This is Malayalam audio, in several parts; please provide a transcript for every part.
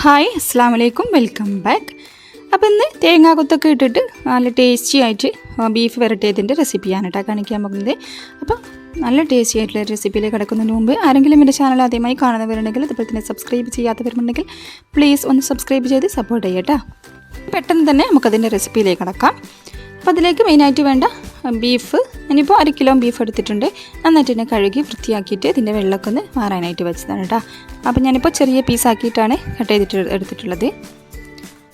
ഹായ് അസ്സാം വലൈക്കും വെൽക്കം ബാക്ക് അപ്പോൾ ഇന്ന് തേങ്ങാ കൊത്തൊക്കെ ഇട്ടിട്ട് നല്ല ടേസ്റ്റി ആയിട്ട് ബീഫ് വരട്ടിയതിന്റെ റെസിപ്പിയാണ് കേട്ടോ കാണിക്കാൻ പോകുന്നത്. അപ്പോൾ നല്ല ടേസ്റ്റി ആയിട്ടുള്ള റെസിപ്പിയിലേക്ക് കിടക്കുന്നതിന് മുമ്പ് ആരെങ്കിലും എന്റെ ചാനൽ ആദ്യമായി കാണുന്നവരുണ്ടെങ്കിൽ അതുപോലെ തന്നെ സബ്സ്ക്രൈബ് ചെയ്യാത്തവരുണ്ടെങ്കിൽ പ്ലീസ് ഒന്ന് സബ്സ്ക്രൈബ് ചെയ്ത് സപ്പോർട്ട് ചെയ്യട്ടോ പെട്ടെന്ന് തന്നെ നമുക്കതിന്റെ റെസിപ്പിയിലേക്ക് കിടക്കാം. അപ്പോൾ അതിലേക്ക് മെയിനായിട്ട് വേണ്ട ബീഫ് ഇനിയിപ്പോൾ അര കിലോ ബീഫ് എടുത്തിട്ടുണ്ട്. നന്നായിട്ട് തന്നെ കഴുകി വൃത്തിയാക്കിയിട്ട് ഇതിന്റെ വെള്ളമൊക്കെ ഒന്ന് മാറാനായിട്ട് വെച്ചതാണ് കേട്ടോ അപ്പോൾ ഞാനിപ്പോൾ ചെറിയ പീസാക്കിയിട്ടാണ് കട്ട് ചെയ്തിട്ട് എടുത്തിട്ടുള്ളത്.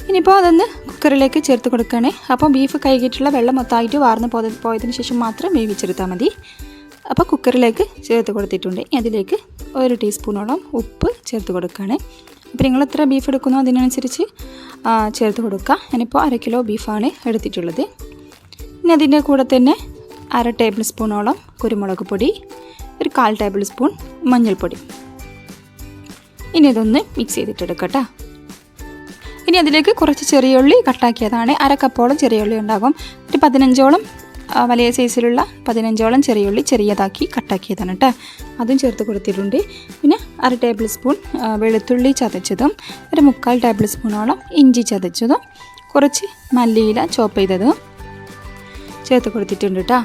ഇനിയിപ്പോൾ അതൊന്ന് കുക്കറിലേക്ക് ചേർത്ത് കൊടുക്കുകയാണ്. അപ്പോൾ ബീഫ് കഴുകിയിട്ടുള്ള വെള്ളം മൊത്തമായിട്ട് വാർന്ന് പോയ പോയതിന് ശേഷം മാത്രം വേവിച്ചെടുത്താൽ മതി. അപ്പോൾ കുക്കറിലേക്ക് ചേർത്ത് കൊടുത്തിട്ടുണ്ട്. അതിലേക്ക് ഒരു ടീസ്പൂണോളം ഉപ്പ് ചേർത്ത് കൊടുക്കുകയാണ്. അപ്പോൾ നിങ്ങൾ എത്ര ബീഫ് എടുക്കുന്നോ അതിനനുസരിച്ച് ചേർത്ത് കൊടുക്കുക. ഞാനിപ്പോൾ അര കിലോ ബീഫാണ് എടുത്തിട്ടുള്ളത്. ഇനി അതിന്റെ കൂടെ തന്നെ അര ടേബിൾ സ്പൂണോളം കുരുമുളക് പൊടി ഒരു കാൽ ടേബിൾ സ്പൂൺ മഞ്ഞൾപ്പൊടി. ഇനി ഇതൊന്ന് മിക്സ് ചെയ്തിട്ടെടുക്കട്ടോ. ഇനി അതിലേക്ക് കുറച്ച് ചെറിയ ഉള്ളി കട്ടാക്കിയതാണ് അര കപ്പോളം ചെറിയ ഉള്ളി ഉണ്ടാകും. ഒരു പതിനഞ്ചോളം വലിയ സൈസിലുള്ള പതിനഞ്ചോളം ചെറിയ ഉള്ളി ചെറിയതാക്കി കട്ടാക്കിയതാണ് കേട്ടോ അതും ചേർത്ത് കൊടുത്തിട്ടുണ്ട്. പിന്നെ അര ടേബിൾ സ്പൂൺ വെളുത്തുള്ളി ചതച്ചതും ഒരു മുക്കാൽ ടേബിൾ സ്പൂണോളം ഇഞ്ചി ചതച്ചതും കുറച്ച് മല്ലിയില ചോപ്പ് ചെയ്തതും ചേർത്ത് കൊടുത്തിട്ടുണ്ട് കേട്ടോ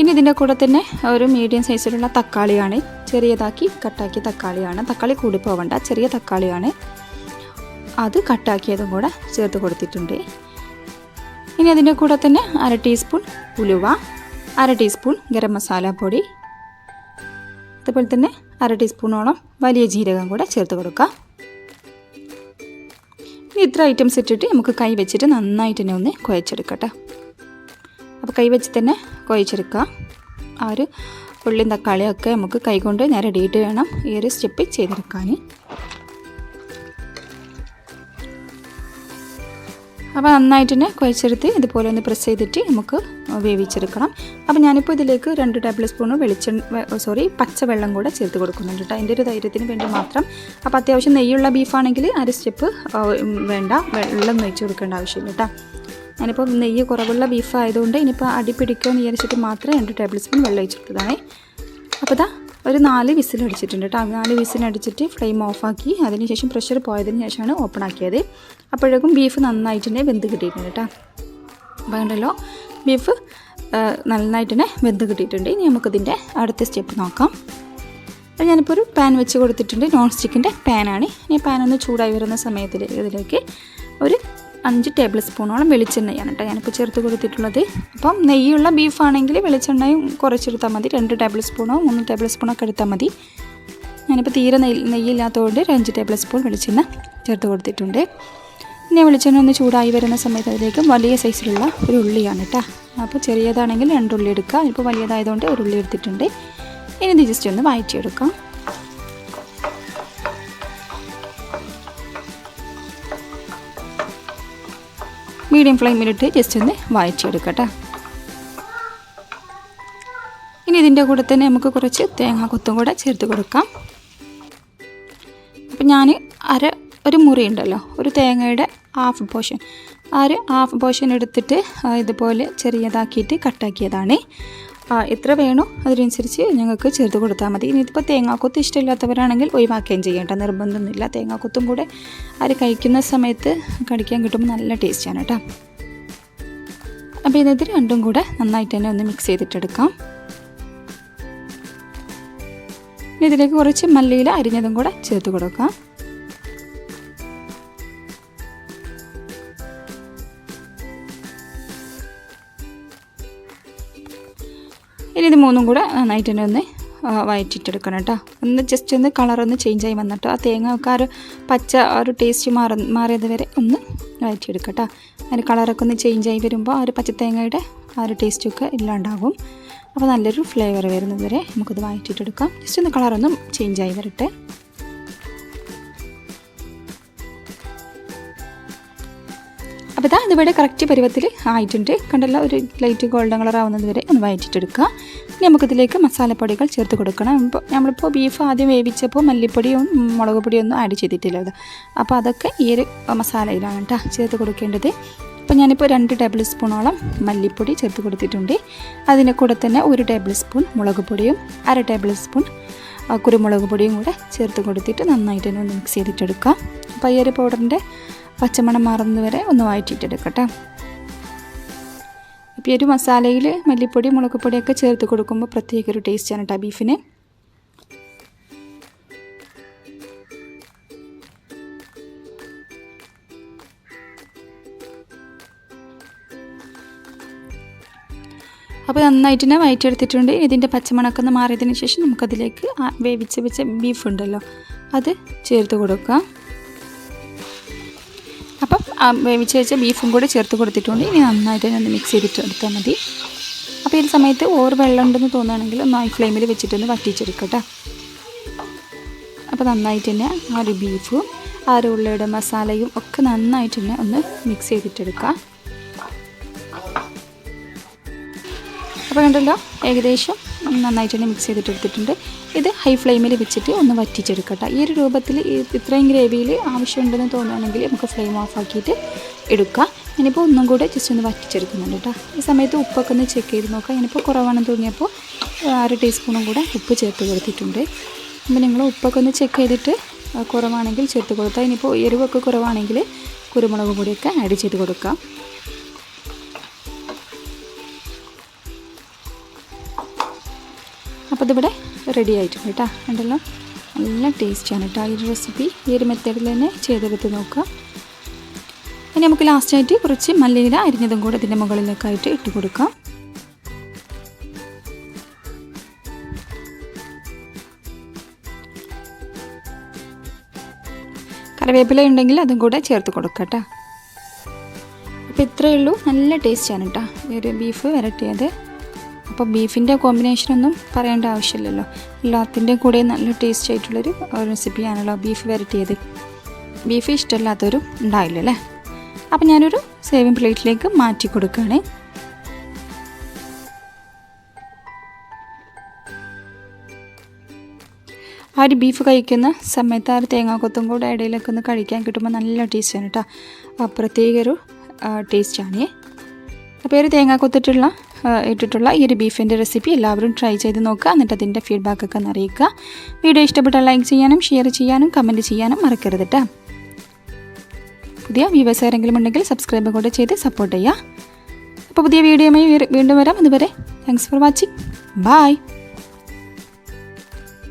ഇനി ഇതിന്റെ കൂടെ തന്നെ ഒരു മീഡിയം സൈസിലുള്ള തക്കാളിയാണ് ചെറിയതാക്കി കട്ടാക്കിയ തക്കാളിയാണ്. തക്കാളി കൂടി പോവണ്ട ചെറിയ തക്കാളിയാണ്. അത് കട്ടാക്കിയതും കൂടെ ചേർത്ത് കൊടുത്തിട്ടുണ്ട്. ഇനി അതിന്റെ കൂടെ തന്നെ അര ടീസ്പൂൺ ഉലുവ അര ടീസ്പൂൺ ഗരം മസാല പൊടി അതുപോലെ തന്നെ അര ടീസ്പൂണോളം വലിയ ജീരകം കൂടെ ചേർത്ത് കൊടുക്കാം. ഇനി ഇത്ര ഐറ്റംസ് ഇട്ടിട്ട് നമുക്ക് കൈ വെച്ചിട്ട് നന്നായിട്ട് തന്നെ ഒന്ന് കുഴച്ചെടുക്കട്ടെ. അപ്പോൾ കൈ വെച്ച് തന്നെ കുഴച്ചെടുക്കുക. ആ ഒരു ഉള്ളിയും തക്കാളിയും ഒക്കെ നമുക്ക് കൈകൊണ്ട് നേരെ ഇടിയിട്ട് വേണം ഈ ഒരു സ്റ്റെപ്പ് ചെയ്തെടുക്കാൻ. അപ്പോൾ നന്നായിട്ട് തന്നെ കുഴച്ചെടുത്ത് ഇതുപോലെ ഒന്ന് പ്രസ് ചെയ്തിട്ട് നമുക്ക് വേവിച്ചെടുക്കണം. അപ്പോൾ ഞാനിപ്പോൾ ഇതിലേക്ക് രണ്ട് ടേബിൾ സ്പൂൺ വെളിച്ചെണ്ണ സോറി പച്ചവെള്ളം കൂടെ ചേർത്ത് കൊടുക്കുന്നുണ്ട് കേട്ടോ അതിന്റെ ഒരു ധൈര്യത്തിന് വേണ്ടി മാത്രം. അപ്പോൾ അത്യാവശ്യം നെയ്യുള്ള ബീഫാണെങ്കിൽ അര സ്റ്റെപ്പ് വേണ്ട. വെള്ളം ഒഴിച്ച് കൊടുക്കേണ്ട ആവശ്യമില്ല കേട്ടോ ഞാനിപ്പോൾ നെയ്യ് കുറവുള്ള ബീഫ് ആയതുകൊണ്ട് ഇനിയിപ്പോൾ അടി പിടിക്കുമെന്ന് വിചാരിച്ചിട്ട് മാത്രം രണ്ട് ടേബിൾ സ്പൂൺ വെള്ളം ഒഴിച്ചെടുത്തതാണ്. അപ്പോൾ ഇതാ ഒരു നാല് വിസിൽ അടിച്ചിട്ടുണ്ട് കേട്ടോ. നാല് വിസിൽ അടിച്ചിട്ട് ഫ്ലെയിം ഓഫാക്കി അതിനുശേഷം പ്രഷർ പോയതിന് ശേഷമാണ് ഓപ്പൺ ആക്കിയത്. അപ്പോഴേക്കും ബീഫ് നന്നായിട്ട് തന്നെ വെന്ത് കിട്ടിയിട്ടുണ്ട് കേട്ടോ. അപ്പോൾ കണ്ടല്ലോ ബീഫ് നന്നായിട്ട് തന്നെ വെന്ത് കിട്ടിയിട്ടുണ്ട്. ഇനി നമുക്കിതിന്റെ അടുത്ത സ്റ്റെപ്പ് നോക്കാം. അപ്പോൾ ഞാനിപ്പോൾ ഒരു പാൻ വെച്ച് കൊടുത്തിട്ടുണ്ട്. നോൺ സ്റ്റിക്കിന്റെ പാനാണ് ഇനി പാൻ ഒന്ന് ചൂടായി വരുന്ന സമയത്തിൽ ഇതിലേക്ക് ഒരു അഞ്ച് ടേബിൾ സ്പൂണോളം വെളിച്ചെണ്ണയാണ് കേട്ടോ ഞാനിപ്പോൾ ചേർത്ത് കൊടുത്തിട്ടുള്ളത്. അപ്പം നെയ്യുള്ള ബീഫാണെങ്കിൽ വെളിച്ചെണ്ണയും കുറച്ചെടുത്താൽ മതി. രണ്ട് ടേബിൾ സ്പൂണോ മൂന്ന് ടേബിൾ സ്പൂണൊക്കെ എടുത്താൽ മതി. ഞാനിപ്പോൾ തീരെ നെയ്യ് നെയ്യില്ലാത്തതുകൊണ്ട് ഒരു അഞ്ച് ടേബിൾ സ്പൂൺ വെളിച്ചെണ്ണ ചേർത്ത് കൊടുത്തിട്ടുണ്ട്. ഇനി വെളിച്ചെണ്ണ ഒന്ന് ചൂടായി വരുന്ന സമയത്ത് അതിലേക്ക് വലിയ സൈസിലുള്ള ഒരു ഉള്ളിയാണ് കേട്ടോ. അപ്പോൾ ചെറിയതാണെങ്കിൽ രണ്ട് ഉള്ളി എടുക്കുക. ഇപ്പോൾ വലിയതായതുകൊണ്ട് ഒരു ഉള്ളി എടുത്തിട്ടുണ്ട്. ഇനി ഇത് ജസ്റ്റ് ഒന്ന് വഴറ്റിയെടുക്കാം. മീഡിയം ഫ്ലെയിമിലിട്ട് ജസ്റ്റ് ഒന്ന് വഴറ്റിയെടുക്കട്ടെ. ഇനി ഇതിന്റെ കൂടെ തന്നെ നമുക്ക് കുറച്ച് തേങ്ങാ കൊത്തും കൂടെ ചേർത്ത് കൊടുക്കാം. അപ്പം ഞാൻ അര ഒരു മുറി ഉണ്ടല്ലോ ഒരു തേങ്ങയുടെ ഹാഫ് പോർഷൻ ആ ഒരു ഹാഫ് പോർഷൻ എടുത്തിട്ട് ഇതുപോലെ ചെറിയതാക്കിയിട്ട് കട്ടാക്കിയതാണ്. എത്ര വേണോ അതിനനുസരിച്ച് ഞങ്ങൾക്ക് ചേർത്ത് കൊടുത്താൽ മതി. ഇനിയിപ്പോൾ തേങ്ങാക്കൊത്ത് ഇഷ്ടമില്ലാത്തവരാണെങ്കിൽ ഒഴിവാക്കുകയും ചെയ്യേണ്ട നിർബന്ധമൊന്നുമില്ല. തേങ്ങാക്കൊത്തും കൂടെ അത് കഴിക്കുന്ന സമയത്ത് കടിക്കാൻ കിട്ടുമ്പോൾ നല്ല ടേസ്റ്റാണ് കേട്ടോ. അപ്പോൾ ഇത് രണ്ടും കൂടെ നന്നായിട്ട് തന്നെ ഒന്ന് മിക്സ് ചെയ്തിട്ടെടുക്കാം. ഇതിലേക്ക് കുറച്ച് മല്ലിയില അരിഞ്ഞതും കൂടെ ചേർത്ത് കൊടുക്കാം. ഇനി ഇത് മൂന്നും കൂടെ നന്നായിട്ട് തന്നെ ഒന്ന് വയറ്റിട്ടെടുക്കണം കേട്ടോ. ഒന്ന് ജസ്റ്റ് ഒന്ന് കളറൊന്ന് ചേഞ്ച് ആയി വന്നിട്ട് ആ തേങ്ങ ഒക്കെ ആ ഒരു പച്ച ആ ഒരു ടേസ്റ്റ് മാറ മാറിയത് വരെ ഒന്ന് വഴറ്റിയെടുക്കുക കേട്ടോ. അതിന് കളറൊക്കെ ഒന്ന് ചേഞ്ച് ആയി വരുമ്പോൾ ആ ഒരു പച്ച തേങ്ങയുടെ ആ ഒരു ടേസ്റ്റൊക്കെ ഇല്ലാണ്ടാകും. അപ്പോൾ നല്ലൊരു ഫ്ലേവർ വരുന്നത് വരെ നമുക്കത് വഴറ്റിയിട്ടെടുക്കാം ജസ്റ്റ് ഒന്ന് കളറൊന്നും ചേഞ്ച് ആയി വരട്ടെ. അപ്പോൾ ഇതാ ഇതിവിടെ കറക്റ്റ് പരുവത്തിൽ ആയിട്ടുണ്ട്. കണ്ടല്ലോ ഒരു ലൈറ്റ് ഗോൾഡൻ കളർ ആവുന്നത് വരെ ഒന്ന് വയറ്റിട്ടെടുക്കുക ഇനി നമുക്കിതിലേക്ക് മസാലപ്പൊടികൾ ചേർത്ത് കൊടുക്കണം. ഇപ്പോൾ നമ്മളിപ്പോൾ ബീഫ് ആദ്യം വേവിച്ചപ്പോൾ മല്ലിപ്പൊടിയും മുളക് പൊടിയൊന്നും ആഡ് ചെയ്തിട്ടില്ല അപ്പോൾ അതൊക്കെ ഈ ഒരു മസാലയിലാണ് കേട്ടോ ചേർത്ത് കൊടുക്കേണ്ടത്. അപ്പോൾ ഞാനിപ്പോൾ രണ്ട് ടേബിൾ സ്പൂണോളം മല്ലിപ്പൊടി ചേർത്ത് കൊടുത്തിട്ടുണ്ട്. അതിന്റെ കൂടെ തന്നെ ഒരു ടേബിൾ സ്പൂൺ മുളക് പൊടിയും അര ടേബിൾ സ്പൂൺ കുരുമുളക് പൊടിയും കൂടെ ചേർത്ത് കൊടുത്തിട്ട് നന്നായിട്ട് തന്നെ ഒന്ന് മിക്സ് ചെയ്തിട്ടെടുക്കാം അപ്പോൾ ഈ ഒരു പൗഡറിന്റെ പച്ചമണം മാറുന്നത് വരെ ഒന്ന് വഴറ്റിയിട്ടെടുക്കട്ടെ അപ്പോൾ ഈ ഒരു മസാലയിൽ മല്ലിപ്പൊടി മുളക് പൊടിയൊക്കെ ചേർത്ത് കൊടുക്കുമ്പോൾ പ്രത്യേക ഒരു ടേസ്റ്റാണ് കേട്ടോ ബീഫിന്. അപ്പോൾ നന്നായിട്ട് തന്നെ വയറ്റിയെടുത്തിട്ടുണ്ട്. ഇതിന്റെ പച്ചമണക്കം ഒന്ന് മാറിയതിന് ശേഷം നമുക്കതിലേക്ക് വേവിച്ച് വെച്ച ബീഫ് ഉണ്ടല്ലോ അത് ചേർത്ത് കൊടുക്കാം. വേവിച്ച് വെച്ച ബീഫും കൂടി ചേർത്ത് കൊടുത്തിട്ടുണ്ട്. ഇനി നന്നായിട്ട് ഒന്ന് മിക്സ് ചെയ്തിട്ട് എടുത്താൽ മതി. അപ്പോൾ ഈ സമയത്ത് ഓർ വെള്ളം ഉണ്ടെന്ന് തോന്നുകയാണെങ്കിൽ ഒന്ന് ഹൈ ഫ്ലെയിമിൽ വെച്ചിട്ടൊന്ന് വറ്റിച്ചെടുക്കട്ടെ. അപ്പോൾ നന്നായിട്ട് തന്നെ ആ ഒരു ബീഫും ആ ഒരു ഉള്ളിയുടെ മസാലയും ഒക്കെ നന്നായിട്ട് തന്നെ ഒന്ന് മിക്സ് ചെയ്തിട്ടെടുക്കാം. അപ്പോൾ കണ്ടല്ലോ ഏകദേശം നന്നായിട്ട് തന്നെ മിക്സ് ചെയ്തിട്ട് എടുത്തിട്ടുണ്ട്. ഇത് ഹൈ ഫ്ലെയിമിൽ വെച്ചിട്ട് ഒന്ന് വറ്റിച്ചെടുക്കട്ടെ. ഈ ഒരു രൂപത്തിൽ ഇത്രയും ഗ്രേവിയിൽ ആവശ്യമുണ്ടെന്ന് തോന്നുകയാണെങ്കിൽ നമുക്ക് ഫ്ലെയിം ഓഫ് ആക്കിയിട്ട് എടുക്കാം. ഇനിയിപ്പോൾ ഒന്നും കൂടെ ജസ്റ്റ് ഒന്ന് വറ്റിച്ചെടുക്കുന്നുണ്ട് കേട്ടോ ഈ സമയത്ത് ഉപ്പൊക്കെ ഒന്ന് ചെക്ക് ചെയ്ത് നോക്കാം. ഇനിയിപ്പോൾ കുറവാണെന്ന് തോന്നിയപ്പോൾ അര ടീസ്പൂണും കൂടെ ഉപ്പ് ചേർത്ത് കൊടുത്തിട്ടുണ്ട്. അപ്പോൾ നിങ്ങൾ ഉപ്പൊക്കെ ഒന്ന് ചെക്ക് ചെയ്തിട്ട് കുറവാണെങ്കിൽ ചേർത്ത് കൊടുത്താൽ ഇനിയിപ്പോൾ എരിവൊക്കെ കുറവാണെങ്കിൽ കുരുമുളക് പൊടിയൊക്കെ ആഡ് ചെയ്ത് കൊടുക്കാം. അപ്പോൾ ഇതിവിടെ റെഡി ആയിട്ടുണ്ട് കേട്ടോ. ഉണ്ടല്ലോ നല്ല ടേസ്റ്റിയാണ് കേട്ടോ ഈ ഒരു റെസിപ്പി ഈ ഒരു മെത്തേഡിൽ തന്നെ ചെയ്തെടുത്ത് നോക്കുക. ഇനി നമുക്ക് ലാസ്റ്റായിട്ട് കുറച്ച് മല്ലിയില അരിഞ്ഞതും കൂടെ ഇതിന്റെ മുകളിലേക്കായിട്ട് ഇട്ട് കൊടുക്കാം. കറിവേപ്പില ഉണ്ടെങ്കിൽ അതും കൂടെ ചേർത്ത് കൊടുക്കാം കേട്ടോ. അപ്പോൾ ഇത്രയേ ഉള്ളൂ. നല്ല ടേസ്റ്റാണ് കേട്ടോ. ഈ ഒരു ബീഫ് വരട്ടിയത്. അപ്പോൾ ബീഫിന്റെ കോമ്പിനേഷനൊന്നും പറയേണ്ട ആവശ്യമില്ലല്ലോ. എല്ലാത്തിന്റെ കൂടെ നല്ല ടേസ്റ്റ് ആയിട്ടുള്ളൊരു റെസിപ്പിയാണല്ലോ ബീഫ് വരട്ടിയത്. ബീഫ് ഇഷ്ടമില്ലാത്തവരും ഉണ്ടാവില്ല അല്ലേ? അപ്പോൾ ഞാനൊരു സേവിങ് പ്ലേറ്റിലേക്ക് മാറ്റി കൊടുക്കുകയാണ്. ആ ഒരു ബീഫ് കഴിക്കുന്ന സമയത്ത് ആ ഒരു തേങ്ങാക്കൊത്തും കൂടെ ഇടയിലൊക്കെ ഒന്ന് കഴിക്കാൻ കിട്ടുമ്പോൾ നല്ല ടേസ്റ്റാണ് കേട്ടോ പ്രത്യേക ഒരു ടേസ്റ്റാണ് അപ്പോൾ ഒരു തേങ്ങാക്കൊത്തിട്ടുള്ള ഇട്ടിട്ടുള്ള ഈ ഒരു ബീഫിന്റെ റെസിപ്പി എല്ലാവരും ട്രൈ ചെയ്ത് നോക്കുക. എന്നിട്ട് അതിന്റെ ഫീഡ്ബാക്കൊക്കെ ഒന്ന് അറിയിക്കുക. വീഡിയോ ഇഷ്ടപ്പെട്ടാൽ ലൈക്ക് ചെയ്യാനും ഷെയർ ചെയ്യാനും കമന്റ് ചെയ്യാനും മറക്കരുത് കേട്ടോ പുതിയ വ്യൂവേഴ്സ് ആരെങ്കിലും ഉണ്ടെങ്കിൽ സബ്സ്ക്രൈബ് കൂടെ ചെയ്ത് സപ്പോർട്ട് ചെയ്യുക. അപ്പോൾ പുതിയ വീഡിയോയുമായി വീണ്ടും വരാം. അതുവരെ താങ്ക്സ് ഫോർ വാച്ചിങ് ബായ്